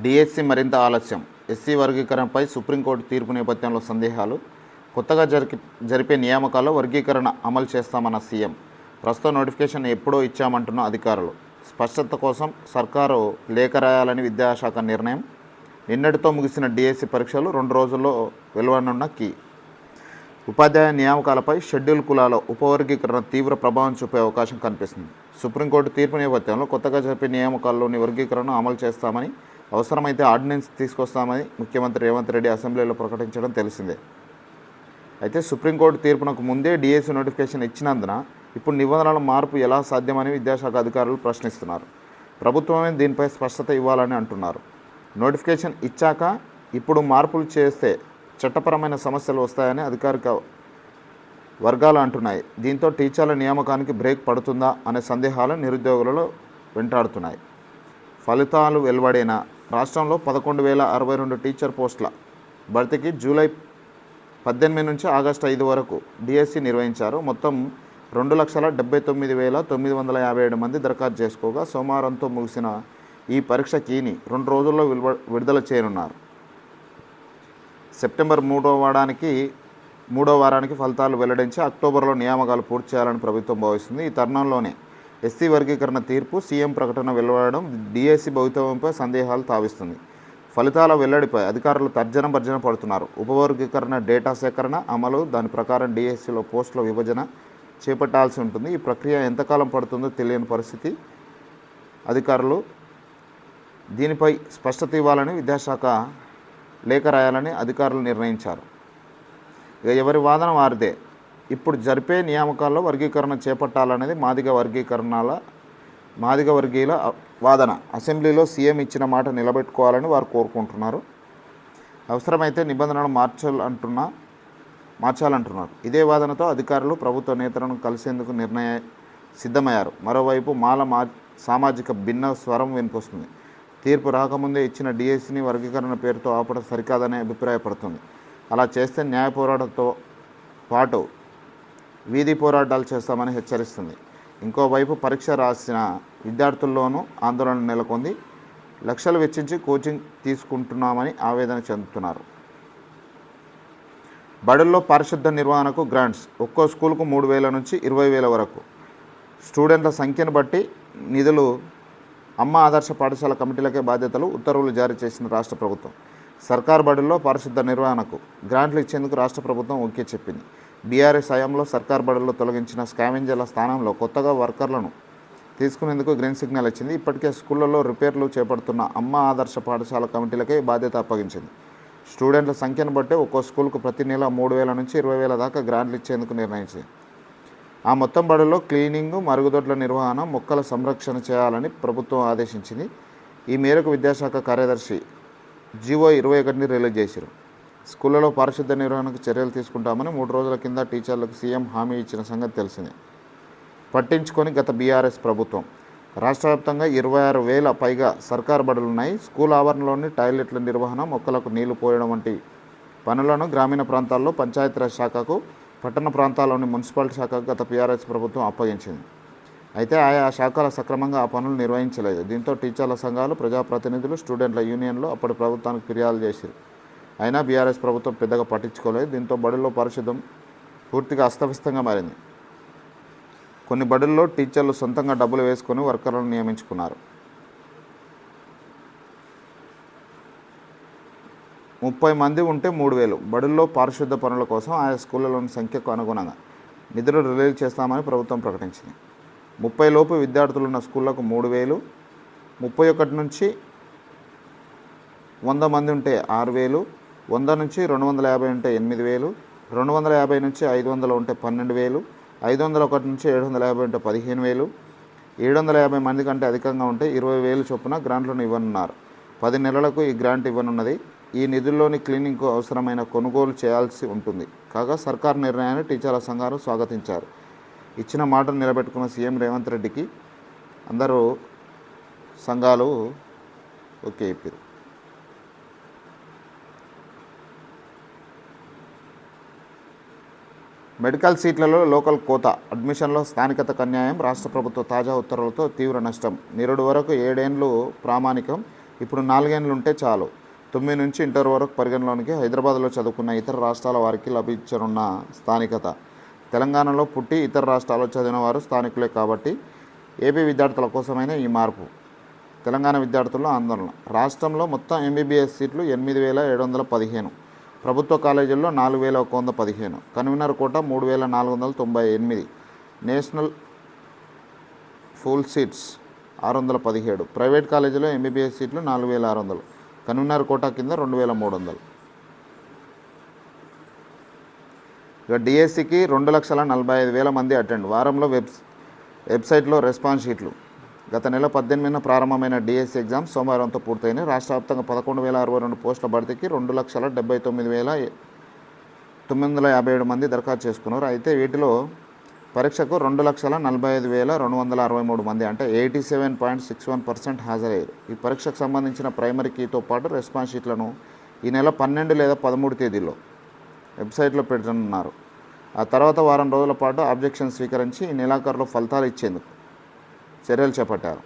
DSC మరింత ఆలస్యం. SC వర్గీకరణపై supreme court తీర్పు నేపథ్యంలో సందేహాలు. కొత్తగా జరిపి జరిపే నియామకాల్లో వర్గీకరణ అమలు చేస్తామన్న సీఎం. ప్రస్తుత నోటిఫికేషన్ ఎప్పుడో ఇచ్చామంటున్న అధికారులు. స్పష్టత కోసం సర్కారు లేఖ రాయాలని విద్యాశాఖ నిర్ణయం. నిన్నటితో ముగిసిన డిఎస్సి పరీక్షలు రెండు రోజుల్లో వెలువనున్న కీ. ఉపాధ్యాయ నియామకాలపై షెడ్యూల్ కులాల ఉపవర్గీకరణ తీవ్ర ప్రభావం చూపే అవకాశం కనిపిస్తుంది. సుప్రీంకోర్టు తీర్పు నేపథ్యంలో కొత్తగా జరిపే నియామకాల్లోని వర్గీకరణను అమలు చేస్తామని అవసరమైతే ఆర్డినెన్స్ తీసుకొస్తామని ముఖ్యమంత్రి రేవంత్ రెడ్డి అసెంబ్లీలో ప్రకటించడం తెలిసిందే. అయితే సుప్రీంకోర్టు తీర్పునకు ముందే డిఎస్సి నోటిఫికేషన్ ఇచ్చినందున ఇప్పుడు నిబంధనల మార్పు ఎలా సాధ్యమని విద్యాశాఖ అధికారులు ప్రశ్నిస్తున్నారు. ప్రభుత్వమే దీనిపై స్పష్టత ఇవ్వాలని అంటున్నారు. నోటిఫికేషన్ ఇచ్చాక ఇప్పుడు మార్పులు చేస్తే చట్టపరమైన సమస్యలు వస్తాయని అధికారిక వర్గాలు అంటున్నాయి. దీంతో టీచర్ల నియామకానికి బ్రేక్ పడుతుందా అనే సందేహాలు నిరుద్యోగులలో వెంటాడుతున్నాయి. ఫలితాలు వెలువడిన? రాష్ట్రంలో పదకొండు వేల అరవై రెండు టీచర్ పోస్టుల భర్తీకి జూలై పద్దెనిమిది నుంచి ఆగస్టు ఐదు వరకు డిఎస్సి నిర్వహించారు. మొత్తం రెండు లక్షల డెబ్బై తొమ్మిది వేల తొమ్మిది వందల యాభై ఏడు మంది దరఖాస్తు చేసుకోగా సోమవారంతో ముగిసిన ఈ పరీక్ష కీని రెండు రోజుల్లో విలువ విడుదల చేయనున్నారు. సెప్టెంబర్ మూడో వారానికి మూడో వారానికి ఫలితాలు వెల్లడించి అక్టోబర్లో నియామకాలు పూర్తి చేయాలని ప్రభుత్వం భావిస్తుంది. ఈ తరుణంలోనే ఎస్సీ వర్గీకరణ తీర్పు సీఎం ప్రకటన వెలువడడం డిఎస్సి భవితవ్యంపై సందేహాలు తావిస్తుంది. ఫలితాల వెల్లడిపై అధికారులు తర్జన భర్జన పడుతున్నారు. ఉపవర్గీకరణ డేటా సేకరణ అమలు దాని ప్రకారం డిఎస్సిలో పోస్టుల విభజన చేపట్టాల్సి ఉంటుంది. ఈ ప్రక్రియ ఎంతకాలం పడుతుందో తెలియని పరిస్థితి. అధికారులు దీనిపై స్పష్టత ఇవ్వాలని విద్యాశాఖ లేఖ రాయాలని అధికారులు నిర్ణయించారు. ఇక ఎవరి వాదన వారిదే. ఇప్పుడు జరిపే నియామకాల్లో వర్గీకరణ చేపట్టాలనేది మాదిగ వర్గీకరణల మాదిగ వర్గీయుల వాదన. అసెంబ్లీలో సీఎం ఇచ్చిన మాట నిలబెట్టుకోవాలని వారు కోరుకుంటున్నారు. అవసరమైతే నిబంధనలు మార్చాలంటున్నా మార్చాలంటున్నారు. ఇదే వాదనతో అధికారులు ప్రభుత్వ నేతలను కలిసేందుకు నిర్ణయ సిద్ధమయ్యారు. మరోవైపు మాల మా సామాజిక భిన్న స్వరం వినిపిస్తుంది. తీర్పు రాకముందే ఇచ్చిన డిఎస్సిని వర్గీకరణ పేరుతో ఆపడం సరికాదనే అభిప్రాయపడుతుంది. అలా చేస్తే న్యాయ పోరాటంతో పాటు వీధి పోరాటాలు చేస్తామని హెచ్చరిస్తుంది. ఇంకోవైపు పరీక్ష రాసిన విద్యార్థుల్లోనూ ఆందోళన నెలకొంది. లక్షలు వెచ్చించి కోచింగ్ తీసుకుంటున్నామని ఆవేదన చెందుతున్నారు. బడుల్లో పారిశుద్ధ నిర్వహణకు గ్రాంట్స్ ఒక్కో స్కూల్కు మూడు వేల నుంచి ఇరవై వేల వరకు. స్టూడెంట్ల సంఖ్యను బట్టి నిధులు అమ్మ ఆదర్శ పాఠశాల కమిటీలకే బాధ్యతలు ఉత్తర్వులు జారీ చేసిన రాష్ట్ర ప్రభుత్వం. సర్కార్ బడుల్లో పారిశుద్ధ నిర్వహణకు గ్రాంట్లు ఇచ్చేందుకు రాష్ట్ర ప్రభుత్వం ఓకే చెప్పింది. బీఆర్ఎస్ హయాంలో సర్కార్ బడుల్లో తొలగించిన స్కావెంజర్ల స్థానంలో కొత్తగా వర్కర్లను తీసుకునేందుకు గ్రీన్ సిగ్నల్ ఇచ్చింది ఇప్పటికే స్కూళ్ళలో రిపేర్లు చేపడుతున్న అమ్మ ఆదర్శ పాఠశాల కమిటీలకే బాధ్యత అప్పగించింది. స్టూడెంట్ల సంఖ్యను బట్టి ఒక్కో స్కూల్కు ప్రతి నెల మూడు వేల నుంచి ఇరవై వేల దాకా గ్రాంట్లు ఇచ్చేందుకు నిర్ణయించింది. ఆ మొత్తం బడుల్లో క్లీనింగ్ మరుగుదొడ్ల నిర్వహణ మొక్కల సంరక్షణ చేయాలని ప్రభుత్వం ఆదేశించింది. ఈ మేరకు విద్యాశాఖ కార్యదర్శి జీవో ఇరవై ఒకటిని రిలీజ్ చేశారు. స్కూళ్ళలో పారిశుద్ధ్య నిర్వహణకు చర్యలు తీసుకుంటామని మూడు రోజుల కింద టీచర్లకు సీఎం హామీ ఇచ్చిన సంగతి తెలిసిందే. పట్టించుకొని గత బీఆర్ఎస్ ప్రభుత్వం. రాష్ట్ర వ్యాప్తంగా ఇరవై ఆరు వేల పైగా సర్కారు బడులున్నాయి స్కూల్ ఆవరణలోని టాయిలెట్ల నిర్వహణ మొక్కలకు నీళ్ళు పోయడం వంటి పనులను గ్రామీణ ప్రాంతాల్లో పంచాయతీరాజ్ శాఖకు పట్టణ ప్రాంతాల్లోని మున్సిపాలిటీ శాఖకు గత పీఆర్ఎస్ ప్రభుత్వం అప్పగించింది. అయితే ఆయా శాఖల సక్రమంగా ఆ పనులు నిర్వహించలేదు. దీంతో టీచర్ల సంఘాలు ప్రజాప్రతినిధులు స్టూడెంట్ల యూనియన్లు అప్పటి ప్రభుత్వానికి ఫిర్యాదు చేశారు. అయినా బీఆర్ఎస్ ప్రభుత్వం పెద్దగా పట్టించుకోలేదు. దీంతో బడుల్లో పరిశుద్ధం పూర్తిగా అస్తవ్యస్తంగా మారింది. కొన్ని బడుల్లో టీచర్లు సొంతంగా డబ్బులు వేసుకొని వర్కర్లను నియమించుకున్నారు. ముప్పై మంది ఉంటే మూడు వేలు. బడుల్లో పారిశుద్ధ పనుల కోసం ఆయా స్కూళ్ళలోని సంఖ్యకు అనుగుణంగా నిధులు రిలీజ్ చేస్తామని ప్రభుత్వం ప్రకటించింది. ముప్పై లోపు విద్యార్థులు ఉన్న స్కూళ్ళకు మూడు వేలు. ముప్పై ఒకటి నుంచి వంద మంది ఉంటే ఆరు వేలు. వంద నుంచి రెండు వందల యాభై ఉంటే ఎనిమిది వేలు రెండు వందల యాభై నుంచి ఐదు వందలు ఉంటే పన్నెండు వేలు ఐదు వందల ఒకటి నుంచి ఏడు వందల యాభై ఉంటే పదిహేను వేలు ఏడు వందల యాభై మంది కంటే అధికంగా ఉంటే ఇరవై వేలు చొప్పున గ్రాంట్లను ఇవ్వనున్నారు. పది నెలలకు ఈ గ్రాంట్ ఇవ్వనున్నది. ఈ నిధుల్లోని క్లీనింగ్కు అవసరమైన కొనుగోలు చేయాల్సి ఉంటుంది. కాగా సర్కార్ నిర్ణయాన్ని టీచర్ల సంఘాలు స్వాగతించారు. ఇచ్చిన మాటను నిలబెట్టుకున్న సీఎం రేవంత్ రెడ్డికి అందరూ సంఘాలు ఓకే చెప్పారు. మెడికల్ సీట్లలో లోకల్ కోత అడ్మిషన్లో స్థానికతకు అన్యాయం రాష్ట్ర ప్రభుత్వ తాజా ఉత్తర్వులతో తీవ్ర నష్టం. నిరుడు వరకు ఏడేండ్లు ప్రామాణికం ఇప్పుడు నాలుగేండ్లు ఉంటే చాలు. తొమ్మిది నుంచి ఇంటర్ వరకు పరిగణలోనికి హైదరాబాద్లో చదువుకున్న ఇతర రాష్ట్రాల వారికి లభించనున్న స్థానికత. తెలంగాణలో పుట్టి ఇతర రాష్ట్రాల్లో చదివిన వారు స్థానికులే కాబట్టి ఏపీ విద్యార్థుల కోసమైన ఈ మార్పు. తెలంగాణ విద్యార్థుల్లో ఆందోళన. రాష్ట్రంలో మొత్తం ఎంబీబీఎస్ సీట్లు ఎనిమిది వేల ఏడు వందల పదిహేను. ప్రభుత్వ కాలేజీల్లో నాలుగు వేల ఒక వంద పదిహేను కన్వీనర్ కోట మూడు వేల నాలుగు వందల తొంభై ఎనిమిది నేషనల్ ఫుల్ సీట్స్ ఆరు వందల పదిహేడు ప్రైవేట్ కాలేజీలో ఎంబీబీఎస్ సీట్లు నాలుగు వేల ఆరు వందలు కన్వీనర్ కోటా కింద రెండు వేల మూడు వందలు. ఇక డిఎస్సికి రెండు లక్షల నలభై ఐదు వేల మంది అటెండ్ వారంలో వెబ్ వెబ్సైట్లో రెస్పాన్స్ షీట్లు. గత నెల పద్దెనిమిదిన ప్రారంభమైన డిఎస్సి ఎగ్జామ్ సోమవారంతో పూర్తయినాయి. రాష్ట్ర వ్యాప్తంగా పదకొండు వేల అరవై రెండు పోస్టుల భర్తీకి రెండు లక్షల డెబ్బై తొమ్మిది వేల తొమ్మిది వందల యాభై ఏడు మంది దరఖాస్తు చేసుకున్నారు. అయితే వీటిలో పరీక్షకు రెండు లక్షల నలభై ఐదు వేల రెండు వందల అరవై మూడు మంది అంటే eighty seven point six one percent హాజరయ్యారు. ఈ పరీక్షకు సంబంధించిన ప్రైమరీ కీతో పాటు రెస్పాన్స్ షీట్లను ఈ నెల పన్నెండు లేదా పదమూడు తేదీలో వెబ్సైట్లో పెట్టనున్నారు. ఆ తర్వాత వారం రోజుల పాటు ఆబ్జెక్షన్ స్వీకరించి ఈ నెలాఖరులో ఫలితాలు ఇచ్చేందుకు చర్యలు చేపట్టారు.